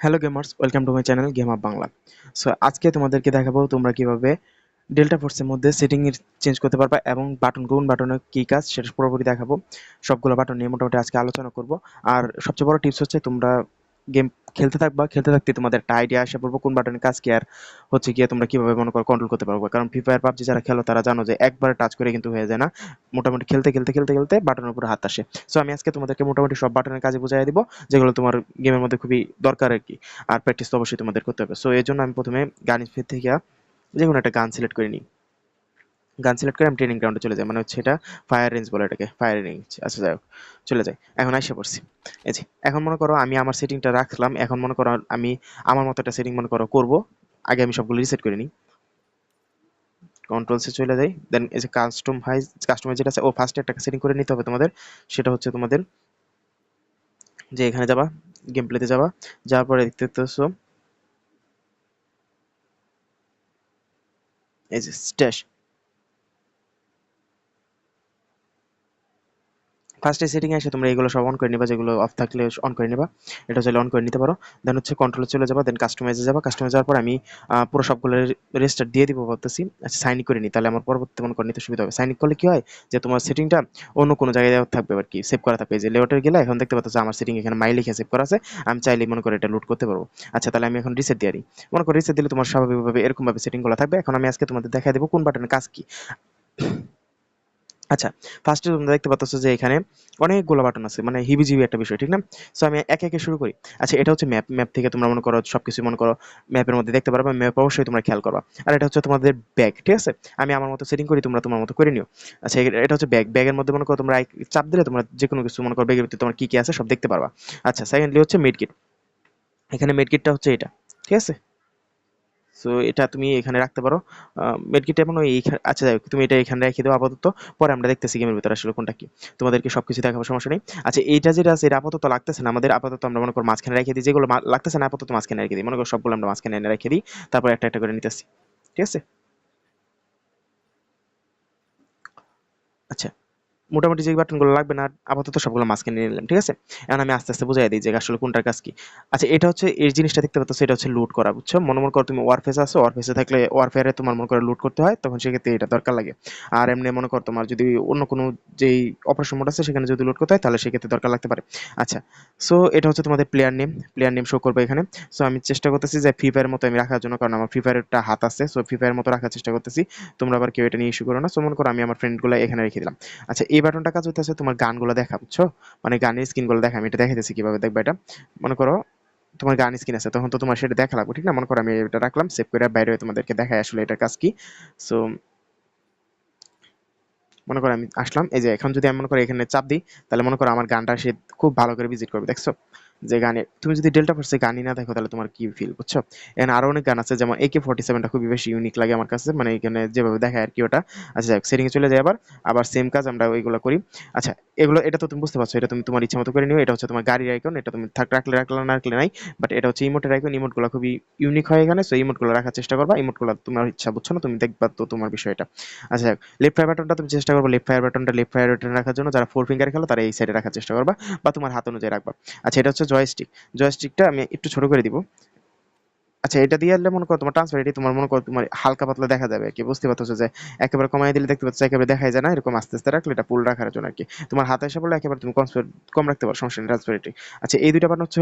Hello gamers welcome to my channel game up Bangla so আজকে তোমাদেরকে দেখাবো তোমরা কীভাবে ডেল্টা ফোর্সের মধ্যে সেটিং চেঞ্জ করতে পারবা এবং বাটন কোন বাটনের কি কাজ সেটা পুরোপুরি দেখাবো। সবগুলো বাটন নিয়ে মোটামুটি আজকে আলোচনা করব। আর সবচেয়ে বড় টিপস হচ্ছে তোমরা গেম খেলতে থাকবা, খেলতে থাকতে তোমাদের একটা আইডিয়া আসে পড়ব কোন বাটনের কাজ কি আর হচ্ছে গিয়ে তোমরা কীভাবে মনে করো কন্ট্রোল করতে পারব। কারণ ফ্রি ফায়ার পাবজি যারা খেলো তারা জানো যে একবার টাচ করে কিন্তু হয়ে যায় না। মোটামুটি খেলতে খেলতে খেলতে খেলতে বাটনের উপরে হাত আসে। সো আমি আজকে তোমাদেরকে মোটামুটি সব বাটনের কাজে বুঝাই দিব, যেগুলো তোমার গেমের মধ্যে খুবই দরকার আর কি। আর প্র্যাকটিস তো অবশ্যই তোমাদের করতে হবে। সো এই জন্য আমি প্রথমে গান থেকে যে কোনো একটা গান সিলেক্ট করে নিই। গান সিলেক্ট করে আমি ট্রেনিং গ্রাউন্ডে চলে যাই। মানে হচ্ছে এটা ফায়ার রেঞ্জ বলে এটাকে ফায়ার রেঞ্জ আচ্ছা যাই চলে যাই। এখন আইসা পড়ছি। এই যে, এখন মনে করো আমি আমার সেটিংটা রাখলাম। এখন মনে করো আমি আমার মতো একটা সেটিং মনে করো করব। আগে আমি সবগুলো রিসেট করে নিই। কন্ট্রোলসে চলে যাই। দেন এই যে কাস্টম হাইজ কাস্টমাইজ যেটা আছে, ও ফার্স্টে একটা সেটিং করে নিতে হবে তোমাদের। সেটা হচ্ছে তোমাদের যে এখানে যাবা গেম প্লেতে যাবা। যাওয়ার পরে দেখতে পাচ্ছ, এই যে স্ট্যাশ ফার্স্টে সেটিং এসে তোমরা এগুলো সব অন করে নিবা, যেগুলো অফ থাকলে অন করে নিবা। এটা চাইলে অন করে নিতে পারো। দেন হচ্ছে কন্ট্রোলে চলে যাবা দেন কাস্টমাইজে যাবা। কাস্টমাইজ যাওয়ার পর আমি পুরো সবগুলো রেজিস্টার দিয়ে দিব বলতেছি আচ্ছা সাইন করে নিই তাহলে আমার পরবর্তী মনে করে নিতে সুবিধা হবে। সাইন করলে কি হয়? যে তোমার সেটিংটা অন্য কোনো জায়গায় থাকবে আর কি সেভ করা থাকবে। যে লেআউটের গেলে এখন দেখতে পাচ্ছ আমার সেটিং এখানে মাই লিখে সেভ করা আছে। আমি চাইলে মনে করে এটা লুট করতে পারব। আচ্ছা তাহলে আমি এখন রিসেট দিয়ে দিই মনে করো রিসেট দিলে তোমার স্বাভাবিকভাবে এরকমভাবে সেটিংগুলো থাকবে। এখন আমি আজকে তোমাদের দেখা দেবো কোন বাটনের কাজ কি। আচ্ছা ফার্স্টে তোমরা দেখতে পাচ্ছ যে এখানে অনেকগুলো বাটন আছে মানে হিবিজিবি একটা বিষয়, ঠিক না? সো আমি একে একে শুরু করি। আচ্ছা এটা হচ্ছে ম্যাপ ম্যাপ থেকে তোমরা মনে করো সবকিছু মনে করো ম্যাপের মধ্যে দেখতে পারবে ম্যাপ অবশ্যই তোমরা খেয়াল করবা। আর এটা হচ্ছে তোমাদের ব্যাগ ঠিক আছে? আমি আমার মতো সেটিং করি, তোমরা তোমার মতো করে নিও। আচ্ছা এটা হচ্ছে ব্যাগ ব্যাগের মধ্যে মনে করো তোমরা চাপ দিলে তোমরা যে কোনো কিছু মনে করো ব্যাগের ভিতরে তোমার কি কি আছে সব দেখতে পারবা। আচ্ছা সেকেন্ডলি হচ্ছে মেডকিট এখানে মেডকিটটা হচ্ছে এটা, ঠিক আছে? সো এটা তুমি এখানে রাখতে পারো। মেডকিট এবং ওই আচ্ছা তুমি এটা এখানে রেখে দেবো আপাতত। পরে আমরা দেখতেছি গেমের ভিতরে আসলে কোনটা কি। তোমাদেরকে সব কিছু দেখাবো, সমস্যা নেই। আচ্ছা এইটা যেটা আছে, এটা আপাতত লাগতেছে না। আমাদের আপাতত আমরা মনে করো মাঝখানে রেখে দিই। যেগুলো লাগতেছে না, আপাতত মাঝখানে রেখে দিই। মনে করো সবগুলো আমরা মাঝখানে এনে রেখে দিই। তারপর একটা একটা করে নিতেছি। ঠিক আছে আচ্ছা মোটামুটি যে বাটনগুলো লাগবে না, আপাতত সবগুলো মাঝখানে নিয়ে নিলাম, ঠিক আছে? এখন আমি আস্তে আস্তে বুঝাই দিই যে আসলে কোনটার কাজ কি। আচ্ছা এটা হচ্ছে এই জিনিসটা দেখতে পাচ্ছ, এটা হচ্ছে লুট করা, বুঝছ? মনে মনে করো তুমি ওয়ারফেস আছো ওয়ারফেসে থাকলে ওয়ারফেয়ারে তোমার মনে করে লুট করতে হয়, তখন সেক্ষেত্রে এটা দরকার লাগে। আর এমনি মনে করো তোমার যদি অন্য কোনো যেই অপারেশন মোড আছে, সেখানে যদি লুট করতে হয়, তাহলে সেক্ষেত্রে দরকার লাগতে পারে। আচ্ছা সো এটা হচ্ছে তোমাদের player name player name show করবে এখানে। সো আমি চেষ্টা করতেছি যে ফ্রি ফায়ার মতো আমি রাখার জন্য, কারণ আমার ফ্রি ফায়ারেরটা হাত আছে। সো ফ্রি ফায়ারের মতো রাখার চেষ্টা করতেছি। তোমরা আবার কেউ এটা নিয়ে ইস্যু করো না। সো মনে করো আমি আমার ফ্রেন্ডগুলো এখানে রেখে দিলাম। আচ্ছা এই বাটনটা কাজ হইতেছে তোমার গানগুলো দেখা, বুঝছ? মানে গানের স্ক্রিনগুলো দেখা, আমি এটা দেখাইতেছি কীভাবে দেখবে এটা। মনে করো, তোমার গান স্ক্রিন আছে, তখন তো তোমার সেটা দেখা লাগবে, ঠিক না? মনে করো আমি এটা রাখলাম সেভ করে বাইরে তোমাদেরকে দেখায় আসলে এটার কাজ কি। সো মনে করো আমি আসলাম, এই যে এখন যদি আমি মনে করি এখানে চাপ দিই, তাহলে মনে করো আমার গানটা সে খুব ভালো করে ভিজিট করবে, দেখছ? যে গানে, তুমি যদি ডেল্টা ফোর্সে গানই না দেখো, তাহলে তোমার কি ফিল বুঝছ? এখানে আরও অনেক গান আছে, যেমন একে ফোর্টি সেভেনটা খুবই বেশি ইউনিক লাগে আমার কাছে মানে এখানে যেভাবে দেখায় আর কি ওটা। আচ্ছা যাক সেটিংয়ে চলে যায় আবার আবার সেম কাজ আমরা ওইগুলো করি। আচ্ছা এগুলো, এটা তো তুমি বুঝতে পারছ, এটা তুমি তোমার ইচ্ছা মতো করে নিও, এটা হচ্ছে তোমার গাড়ির আইকন এটা তুমি থাক, রাখলে রাখলে না, রাখলে নাই বাট এটা হচ্ছে ইমোটের আইকন ইমোটগুলো খুবই ইউনিক হয় এখানে সো ইমোটগুলো রাখার চেষ্টা করবা ইমোটগুলো তোমার ইচ্ছা, বুঝছ না? তুমি দেখবা তো তোমার বিষয়টা। আচ্ছা যাক লেফট ফায়ার বাটনটা তুমি চেষ্টা করব লেফট ফায়ার বাটনটা লেফট ফায়ার বাটন রাখার জন্য, যারা ফোর ফিঙ্গার খেলো, তারা এই সাইডে রাখার চেষ্টা করবা, বা তোমার হাত অনুযায়ী রাখবা। আচ্ছা এটা হচ্ছে জয়স্টিক জয়স্টিকটা আমি একটু ছোট করে দিব। আচ্ছা এটা দিয়ে আনলে মনে করো তোমার ট্রান্সফার এটি তোমার মনে করো তোমার হালকা পাতলা দেখা যাবে কি বুঝতে পারছ যে একেবারে কমাই দিলে দেখতে পাচ্ছ, একেবারে দেখাই যায় না, এরকম আস্তে আস্তে রাখলে এটা পুল রাখার জন্য আর কি তোমার হাতে এসে বললে একেবারে তুমি কম রাখতে পারো, সমস্যা নেই ট্রান্সফারিটি আচ্ছা এই দুইটা বাটন হচ্ছে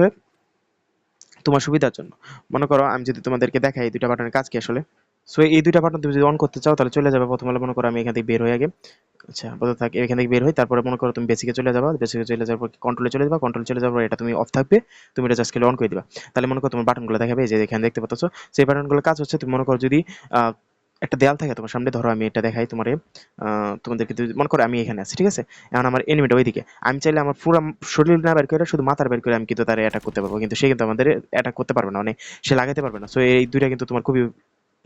তোমার সুবিধার জন্য। মনে করো আমি যদি তোমাদেরকে দেখাই এই দুইটা বাটনের কাজ কি আসলে? সো এই দুইটা বাটন তুমি যদি অন করতে চাও তাহলে চলে যাবে প্রথমে, মনে করো আমি এখান থেকে বের হয়ে আগে। আচ্ছা আপাতত থাক, এখান থেকে বের হই, তারপরে মনে করো তুমি বেসিকে চলে যাবা বেসিকে চলে যাওয়ার পর কন্ট্রোলে চলে যাবা কন্ট্রোলে চলে যাওয়ার পর এটা তুমি অফ থাকবে, তুমি এটা জাস্ট অন করে দিবা। তাহলে মনে করো তোমার বাটনগুলো দেখাবে যে এখানে দেখতে পাচ্ছ, সেই বাটনগুলোর কাজ হচ্ছে তুমি মনে করো যদি একটা দেয়াল থাকে তোমার সামনে, ধরো আমি এটা দেখাই তোমার তোমাদেরকে মনে করো আমি এখানে আছি, ঠিক আছে? এখন আমার এনিমিটা ওইদিকে, আমি চাইলে আমার পুরো শরীর না বের করে, শুধু মাথার বের করে আমি কিন্তু তার অ্যাটাক করতে পারব, কিন্তু সে কিন্তু আমাদের অ্যাটাক করতে পারবে না মানে সে লাগাতে পারবে না। সো এই দুইটা কিন্তু তোমার খুবই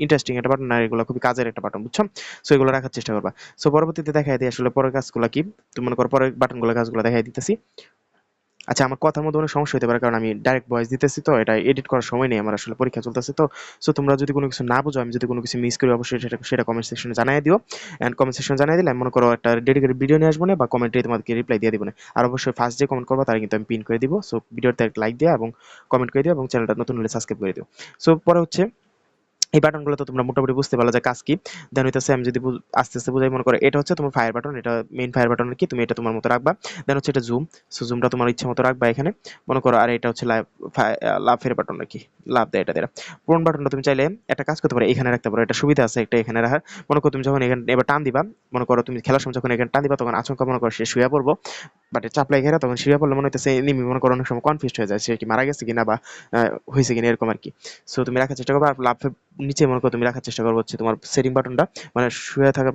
ইন্টারেস্টিং একটা বাটন আর এগুলো খুবই কাজের একটা বাটন বুঝছ? সো এগুলো রাখার চেষ্টা করবা। সো পরবর্তীতে দেখাই দিই আসলে পরের কাজগুলো কি। তুমি মনে করো পরের বাটনগুলো কাজগুলো দেখাই দিতেছি। আচ্ছা আমার কথার মধ্যে অনেক সমস্যা হতে পারে কারণ আমি ডাইরেক্ট ভয়েস দিতেছি তো, এটা এডিট করার সময় নেই, আমার আসলে পরীক্ষা চলতেছে তো। সো তোমরা যদি কোনো কিছু না বুঝো, আমি যদি কোনো কিছু মিস করি, অবশ্যই সেটা সেটা কমেন্ট সেকশনে জানিয়ে দিও। অ্যান্ড কমেন্ট সেকশনে জানিয়ে দিলে আমি মনে করো একটা ডেডিকেটেড ভিডিও নিয়ে আসব না, বা কমেন্টে তোমাদেরকে রিপ্লাই দিয়ে দিব না। আর অবশ্যই ফার্স্ট যে কমেন্ট করব, তারা কিন্তু আমি পিন করে দিব। সো ভিডিওতে লাইক দিও এবং কমেন্ট করে দিও এবং চ্যানেলটা নতুন হলে সাবস্ক্রাইব করে দিও। সো পরে হচ্ছে এই বাটনগুলো তো তোমরা মোটামুটি বুঝতে পারল যে কাজ কি। দেন হইতেছে আমি যদি আস্তে আস্তে বুঝাই, মনে করো এটা হচ্ছে তোমার ফায়ার বাটন এটা মেইন ফায়ার বাটন কি, তুমি এটা তোমার মতো রাখবা। দেন হচ্ছে এটা জুম সো জুমটা তোমার ইচ্ছা মতো রাখবা এখানে। মনে করো, আর এটা হচ্ছে লাভ লাভের বাটন নাকি? লাভ দেয় এটা, দেয় প্রোন বাটনটা তুমি চাইলে একটা কাজ করতে পারো, এখানে রাখতে পারো, এটা সুবিধা আছে একটা এখানে রাখার। মনে করো তুমি যখন এখানে এবার টান দিবা, মনে করো তুমি খেলার সময় যখন এখানে টান দিবা, তখন আচমকা মনে করো সে শুয়ে পড়ব। বাট চাপলাই ঘেরা তখন শুয়ে পড়লে মনে হইতেছে এনিমি মনে করো অনেক সময় কনফিউজ হয়ে যায়, সে কি মারা গেছে কিনা বা হয়েছে কিনা এরকম আর কি। সো তুমি রাখার চেষ্টা করবে, আর লাভ নিচে মনে করো তুমি রাখার চেষ্টা করব হচ্ছে তোমার সেটিং বাটনটা মানে শুয়ে থাকা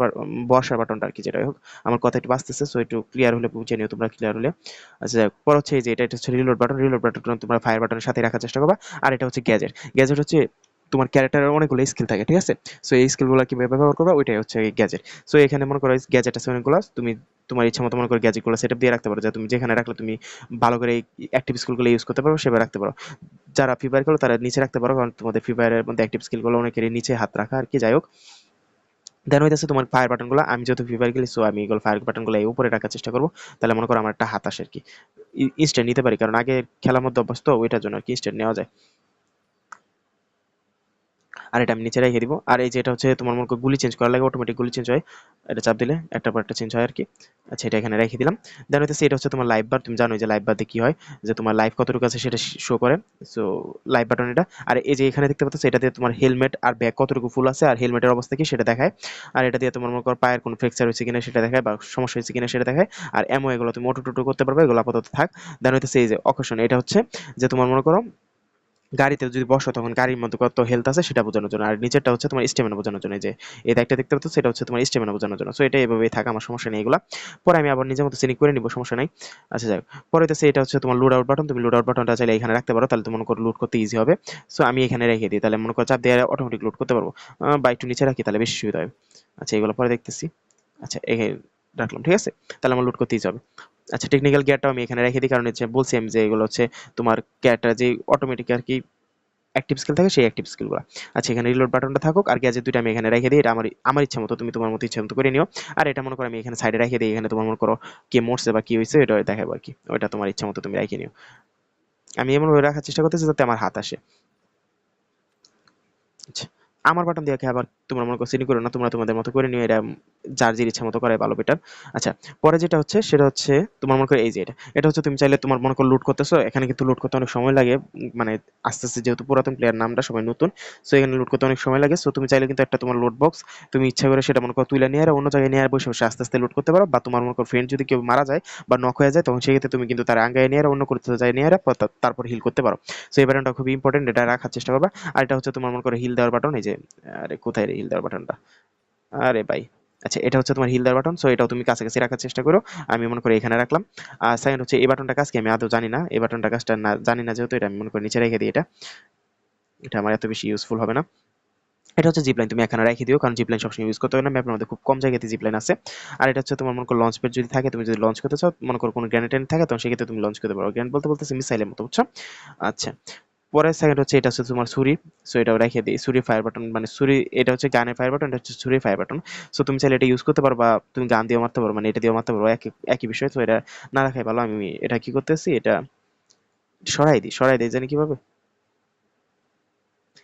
বসার বাটনটা আর কি যেটাই হোক। আমার কথা একটু বাঁচতেছে সো একটু ক্লিয়ার হলে বুঝে নিও তোমরা ক্লিয়ার হলে। আচ্ছা পর হচ্ছে এই যে এটা হচ্ছে রিলোড বাটন রিলোড বাটন তোমরা ফায়ার বাটনের সাথে রাখার চেষ্টা করবা। আর এটা হচ্ছে গ্যাজেট গ্যাজেট হচ্ছে তোমার ক্যারেক্টারের অনেকগুলো স্কিল থাকে, ঠিক আছে? সো এই স্কিলগুলো কীভাবে ব্যবহার করবা, ওইটাই হচ্ছে গ্যাজেট সো এখানে মনে করো গ্যাজেট আছে অনেকগুলো, তুমি তোমার ইচ্ছা মতো মনে করো গ্যাজেটগুলো সেটআপ দিয়ে রাখতে পারো। যে তুমি যেখানে রাখলে তুমি ভালো করে অ্যাক্টিভ স্কিলগুলো ইউজ করতে পারো, সেভাবে রাখতে পারো। যারা ফ্রি ফায়ার খেলো, তারা নিচে রাখতে পারো, কারণ তোমাদের ফ্রি ফায়ারের মধ্যে অ্যাক্টিভ স্কিলগুলো অনেকের নিচে হাত রাখা আর কি, যাই হোক। দেন হইতেছে তোমার ফায়ার বাটনগুলো আমি যেহেতু ফ্রি ফায়ার খেলি সো আমি এগুলো ফায়ার বাটনগুলো এই উপরে রাখার চেষ্টা করব। তাহলে মনে করো আমার একটা হাত আসে আর কি। ইনস্ট্যান্ট নিতে পারি, কারণ আগে খেলার মধ্যে অভ্যস্ত, ওইটার জন্য আর কি ইনস্ট্যান্ট নেওয়া যায়। আর এটা আমি নিচে রেখে দিব। আর এই যে এটা হচ্ছে তোমার মনে গুলি চেঞ্জ করা লাগে অটোমেটিক গুলি চেঞ্জ হয়। এটা চাপ দিলে একটা পর একটা চেঞ্জ হয় আর কি আচ্ছা এটা এখানে রেখে দিলাম। দেন হইতেছে এটা হচ্ছে তোমার লাইভ বার তুমি জানো যে লাইভ বারতে কি হয়, যে তোমার লাইভ কতটুকু আছে সেটা শো করে। সো লাইভ বাটন এটা। আর এই যে এখানে দেখতে পাচ্ছ এটা দিয়ে তোমার হেলমেট আর ব্যাগ কতটুকু ফুল আছে আর হেলমেটের অবস্থা কি সেটা দেখায়। আর এটা দিয়ে তোমার মনে করো পায়ের কোনো ফ্র্যাকচার হয়েছে কিনা সেটা দেখায় বা সমস্যা হয়েছে কিনা সেটা দেখায়। আর এমও এগুলো তুমি অটো টুটো করতে পারবে, এগুলো আপাতত থাক। দেন হচ্ছে এই যে অকেশন এটা হচ্ছে যে তোমার মনে করো গাড়িতে যদি বসো তখন গাড়ির মধ্যে কত হেলথ আছে সেটা বোঝানোর জন্য। আর নিচেরটা হচ্ছে তোমার স্টেমিনা বোঝানোর জন্য। যে এই একটা দেখতে পাচ্ছ সেটা হচ্ছে তোমার স্টেমিনা বোঝানোর জন্য। সো এটা এভাবেই থাকে আমার সমস্যা নেই এগুলা। পরে আমি আবার নিজের মতো সেটিং করে নিব সমস্যা নাই। আচ্ছা যাক। পরে হচ্ছে এটা হচ্ছে তোমার লোড আউট বাটন তুমি লোড আউট বাটনটা চাইলে এখানে রাখতে পারো তাহলে তুমি মনে করো লোড করতে ইজি হবে। সো আমি এখানে রেখে দিই তাহলে মনে করো চাপ দিয়ে অটোমেটিক লোড করতে পারব। আহ, বা একটু নিচে রাখি তাহলে বেশি সুবিধা হবে আচ্ছা এগুলো পরে দেখতেছি। আচ্ছা এখানে রাখলাম ঠিক আছে? তাহলে আমার লোড করতে ইজি হবে। আচ্ছা টেকনিক্যাল গিয়ারটাও আমি এখানে রেখে দিই। কারণ হচ্ছে বলছি আমি যে এগুলো হচ্ছে তোমার গিয়ারটা যে অটোমেটিক আর কি অ্যাক্টিভ স্কিল থাকে, সেই অ্যাক্টিভ স্কিলগুলো আচ্ছা এখানে রিলোড বাটনটা থাকুক আর গ্যাজেট দুইটা আমি এখানে রেখে দিই। এটা আমার আমার ইচ্ছা মতো, তুমি তোমার মতো ইচ্ছা মতো করে নিও। আর এটা মনে করো আমি এখানে সাইডে রেখে দিই। এখানে তোমার মনে করো কে মরছে বা কি হয়েছে এটা দেখাবো আর কি। ওইটা তোমার ইচ্ছা মতো তুমি রেখে নিও। আমি এমনভাবে রাখার চেষ্টা করতেছি যাতে আমার হাত আসে। আচ্ছা আমার বাটন দিয়ে আবার তোমরা মনে করো করো না, তোমরা তোমাদের মতো করে নিও এটা যার যে ইচ্ছা মতো করাই ভালো বেটার আচ্ছা পরে যেটা হচ্ছে, সেটা হচ্ছে, তোমার মনে করো এই যে এটা এটা হচ্ছে তুমি চাইলে তোমার মনে করো লুট করতেছো, এখানে কিন্তু লুট করতে অনেক সময় লাগে মানে আস্তে আস্তে যেহেতু পুরাতন প্লেয়ার নামটা সবাই নতুন সো এখানে লুট করতে অনেক সময় লাগে সো তুমি চাইলে কিন্তু একটা তোমার লোড বক্স তুমি ইচ্ছা করে সেটা মনে করো তুলে নিয়ে আর অন্য জায়গায় নিয়ে আর বসে বসে আস্তে আস্তে লুট করতে পারো, বা তোমার মনে করো ফ্রেন্ড যদি কেউ মারা যায় বা নক হয়ে যায়, তখন সেক্ষেত্রে তুমি কিন্তু তার আঙ্গায় নিয়ে আর অন্য করতে যায় নিয়ে আর তারপর হিল করতে পারো। সো এই বাটনটা খুবই ইম্পর্টেন্ট এটা রাখার চেষ্টা করবা। আর এটা হচ্ছে তোমার মনে করো হিল দেওয়ার বাটন এই যে, আরে কোথায় রে? হিল দেওয়ার বাটনটা আরে ভাই আচ্ছা এটা হচ্ছে তোমার হিল দেওয়ার বাটন সো এটাও তুমি কাছাকাছি রাখার চেষ্টা করো। আমি মনে করি এখানে রাখলাম। আর সেকেন্ড হচ্ছে এই বাটনটা কাজ কি আমি আদৌ জানি না। এই বাটনটা কাজটা না, জানি না যেহেতু এটা আমি মনে করি নিচে রেখে দিই এটা। এটা আমার এত বেশি ইউজফুল হবে না। এটা হচ্ছে জিপলাইন তুমি এখানে রেখে দিও, কারণ জিপলাইন সবসময় ইউজ করতে হবে না। ম্যাপের মধ্যে খুব কম জায়গাতে জিপলাইন আছে। আর এটা হচ্ছে তোমার মনে করো লঞ্চ প্যাড যদি থাকে, তুমি যদি লঞ্চ করতে চাও, মনে করো কোনো গ্রেনেড থাকে, তখন সেক্ষেত্রে তুমি লঞ্চ করতে পারো। গ্রেনেড বলতে বলতে মিসাইলের মতো, বুঝছ? আচ্ছা পরের সেকেন্ড হচ্ছে এটা হচ্ছে তোমার ছুরি সো এটাও রেখে দিই। ছুরি ফায়ার বাটন মানে ছুরি, এটা হচ্ছে গানের ফায়ার বাটন এটা হচ্ছে ছুরি ফায়ার বাটন সো তুমি চাইলে এটা ইউজ করতে পারো বা তুমি গান দিয়ে মারতে পারো মানে এটা দিয়ে মারতে পারো, একই একই বিষয়। তো এটা না রাখাই ভালো, আমি এটা কি করতেছি, এটা সরাই দিই সরাই দিই জানি কীভাবে?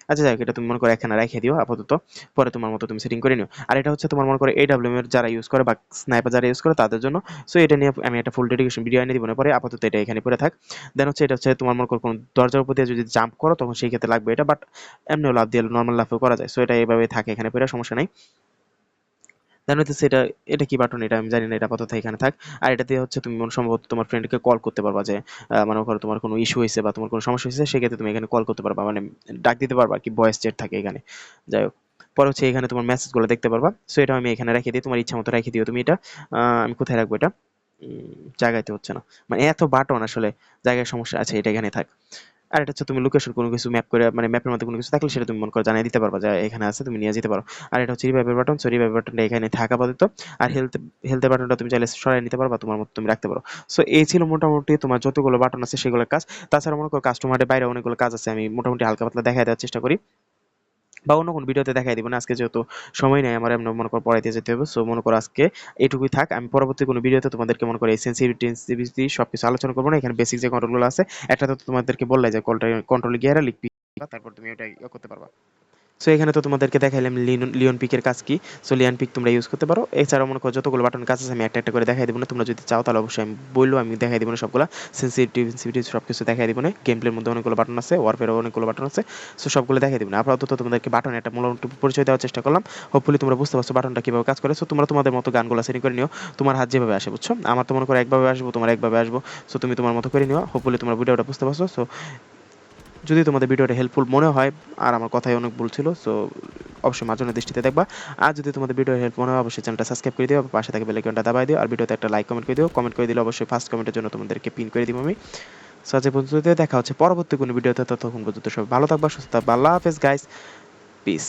আচ্ছা যাই এটা তুমি মনে করো এখানে রেখে দিও আপাতত। পরে তোমার মতো তুমি সেটিং করে নিও। আর এটা হচ্ছে তোমার মনে করো এডাব্লিউ এর যারা ইউজ করে বা স্নাইপার যারা ইউজ করে তাদের জন্য। সো এটা নিয়ে আমি একটা ফুল ডেডিকেশন ভিডিও এনে দিব না পরে। আপাতত এটা এখানে পরে থাক। দেন হচ্ছে এটা হচ্ছে তোমার মনে করো কোনো দরজার উপর দিয়ে যদি জাম্প করো, তখন সেই ক্ষেত্রে লাগবে এটা। বাট এমনিও লাভ দিয়ে নর্মাল লাভও করা যায়। সো এটা এইভাবে থাকে এখানে পড়ে, সমস্যা নাই। দেন এটা এটা কি বাটন এটা আমি জানি না, এটা আপাতত এখানে থাক। আর এটা দিয়ে হচ্ছে তুমি সম্ভবত তোমার ফ্রেন্ডকে কল করতে পারবা যে মনে করো তোমার কোনো ইস্যু হয়েছে বা তোমার কোনো সমস্যা হয়েছে সেক্ষেত্রে তুমি এখানে কল করতে পারবা। মানে ডাক দিতে পারবা কি ভয়েস চ্যাট থাকে এখানে। যাই হোক। পরে হচ্ছে এখানে তোমার মেসেজগুলো দেখতে পারবা। সো এটা আমি এখানে রেখে দিই, তোমার ইচ্ছা মতো রেখে দিও তুমি এটা। আমি কোথায় রাখব এটা? জায়গাতে হচ্ছে না। মানে এত বাটন আসলে, জায়গায় সমস্যা আছে, এটা এখানে থাক। আর এটা হচ্ছে তুমি লোকেশন কোনো কিছু ম্যাপ করে মানে ম্যাপের মধ্যে কোনো কিছু থাকলে সেটা তুমি মনে করে জানিয়ে দিতে পারবা যে এখানে আছে, তুমি নিয়ে যেতে পারো। আর এটা হচ্ছে রিভাইভের বাটন সো রিভাইভ বাটনটা এখানে থাকা আপাতত। আর হেলথ হেলথের বাটনটা তুমি চাইলে সরাই নিতে পারবা, তোমার মতো তুমি রাখতে পারো। সো এই ছিল মোটামুটি তোমার যতগুলো বাটন আছে সেগুলোর কাজ। তাছাড়া মনে করো কাস্টমারের বাইরে অনেকগুলো কাজ আছে, আমি মোটামুটি হালকা পাতলা দেখা দেওয়ার চেষ্টা করি। বা অন্য কোনো ভিডিওতে দেখাই দিব না, আজকে যেহেতু সময় নেই, আমার এমন মনে করো পড়াইতে যেতে হবে সো মনে করো আজকে এটুকুই থাক, আমি পরবর্তী কোনো ভিডিওতে তোমাদেরকে মনে করো এই সব কিছু আলোচনা করব না, এখানে বেসিক যে কন্ট্রোলগুলো আছে, একটা তো তোমাদেরকে বললাই যে কন্ট্রোল গিয়ে লিখবি, তারপর তুমি ওটা ইয়ে করতে পারবা। সো এখানে তো তোমাদেরকে দেখাইলাম লিওন পিকের কাজ কি? সো লিওন পিক তোমরা ইউজ করতে পারো। এছাড়াও মনে করো যতগুলো বাটন কাজ আছে, আমি একটা একটা করে দেখাই দেবো না। তোমরা যদি চাও, তাহলে অবশ্যই আমি বলল আমি দেখাই দেবো না সবগুলো। সেন্সিটিভ সেন্সিটিভ সব কিছু দেখাই দেবো না। গেম প্লের মধ্যে অনেকগুলো বাটন আছে ওয়ারফেয়ারও অনেকগুলো বাটন আছে। সো সবগুলো দেখাই দেবো না। আপাতত তোমাদেরকে বাটন একটা মূলত পরিচয় দেওয়ার চেষ্টা করলাম। হোপফুলি তোমরা বুঝতে পারছ বাটনটা কীভাবে কাজ করে। সো তোমরা তোমাদের মতো গানগুলো সেটিং করে নিও। তোমার হাত যেভাবে আসে, বুঝছ? আমার তো মনে করো একভাবে আসব, তোমার একভাবে আসব। সো তুমি তোমার মতো করে নিও। হোপফুলি তোমরা ভিডিওটা বুঝতে পারছ। সো যদি তোমাদের ভিডিওটা হেল্পফুল মনে হয়, আর আমার কথাই অনেক ভুল ছিল সো অবশ্যই মাঝনের দৃষ্টিতে দেখবা। আর যদি তোমাদের ভিডিও হেল্প মনে হয়, অবশ্যই চ্যানেলটা সাবস্ক্রাইব করে দিও, পাশে থাকে বেলাইকনটা দাবাই দিও, আর ভিডিওতে একটা লাইক কমেন্ট করে দিও। কমেন্ট করে দিলে অবশ্যই ফার্স্ট কমেন্টের জন্য তোমাদেরকে পিন করে দিব আমি। সো আজ বন্ধুদের দেখা হচ্ছে পরবর্তী কোনো ভিডিওতে, ততক্ষণ পর্যন্ত সবাই ভালো থাকবা, সুস্থ থাকবা। আল্লাহ হাফেজ গাইস পিস